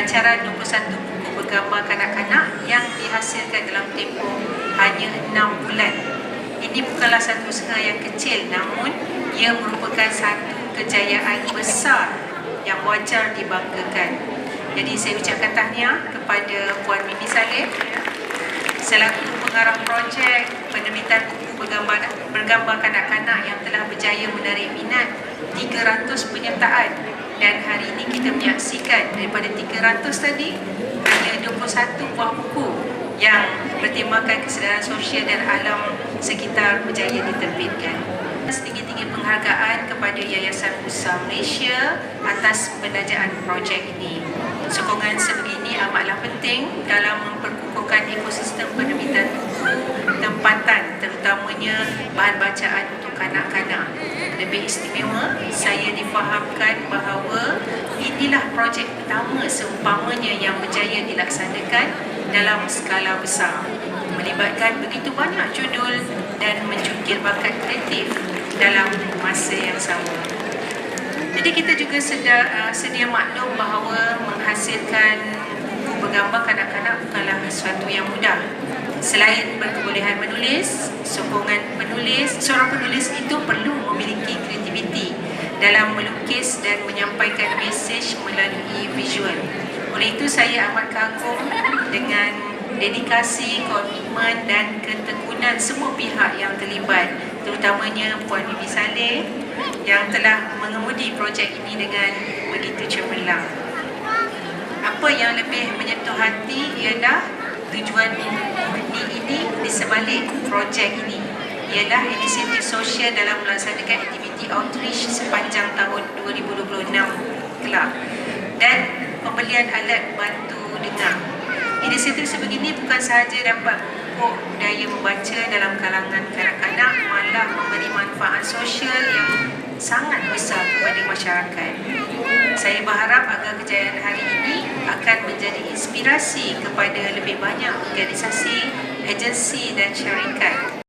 pelancaran 21 buku bergambar kanak-kanak yang dihasilkan dalam tempoh hanya 6 bulan. Ini bukanlah satu usaha yang kecil namun ia merupakan satu kejayaan besar yang wajar dibanggakan. Jadi saya ucapkan tahniah kepada Puan Mimi Saleh selaku pengarah projek penerbitan buku bergambar, bergambar kanak-kanak yang telah berjaya menarik minat 300 penyertaan dan hari ini kita menyaksikan daripada 300 tadi hanya 21 buah buku yang bertemakan kesedaran sosial dan alam sekitar berjaya diterbitkan. Setinggi-tinggi penghargaan kepada Yayasan Usaha Malaysia atas penajaan projek ini. Sokongan sebegini amatlah penting dalam memperkukuhkan ekosistem penerbitan buku tempatan terutamanya bahan bacaan untuk kanak-kanak. Lebih istimewa, saya difahamkan bahawa inilah projek pertama seumpamanya yang berjaya dilaksanakan dalam skala besar. Melibatkan begitu banyak judul dan mencukir bakat kreatif dalam masa yang sama. Jadi kita juga sedia, uh, sedia maklum bahawa menghasilkan buku bergambar kanak-kanak bukanlah sesuatu yang mudah. Selain berkebolehan menulis, sokongan penulis, seorang penulis itu perlu memiliki kreativiti dalam melukis dan menyampaikan mesej melalui visual. Oleh itu saya amat kagum dengan dedikasi, komitmen dan ketekunan semua pihak yang terlibat terutamanya Puan Bibi Saleh yang telah mengemudi projek ini dengan begitu cemerlang. Apa yang lebih menyentuh hati ialah tujuan ini, ini di sebalik projek ini ialah inisiatif sosial dalam melaksanakan aktiviti outreach sepanjang tahun 2026 kelak dan pembelian alat bantu dengar. Inisiatif sebegini bukan sahaja dapat memupuk budaya membaca dalam kalangan kanak-kanak malah memberi manfaat sosial yang sangat besar kepada masyarakat. Saya berharap agar kejayaan hari ini akan menjadi inspirasi kepada lebih banyak organisasi, agensi dan syarikat